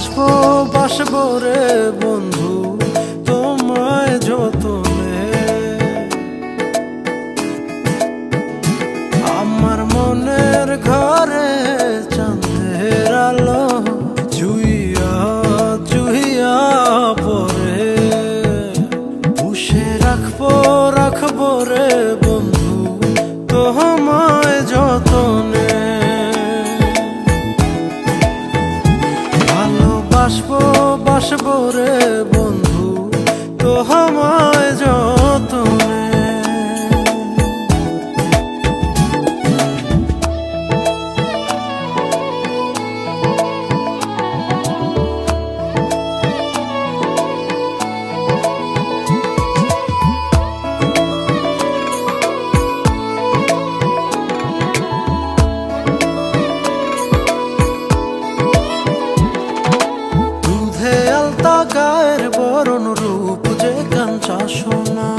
ভালোবাসবো বাসবো রে বন্ধু, তোমায় যতনে। আমার মনের ঘরে চাঁদের আলো জুইয়া জুইয়া পরে পুষে রাখব রাখব রে বন্ধু, তোমায় যতনে। ভালোবাসবো বাসবো রে বন্ধু তো আমায় রূপ যে কাঞ্চা সোনা।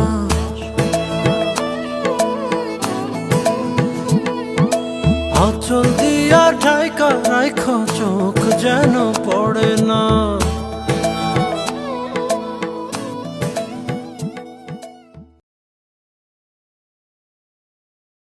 আচল দিয়া ঠাইকা রাইখ চোখ যেন পড়ে না।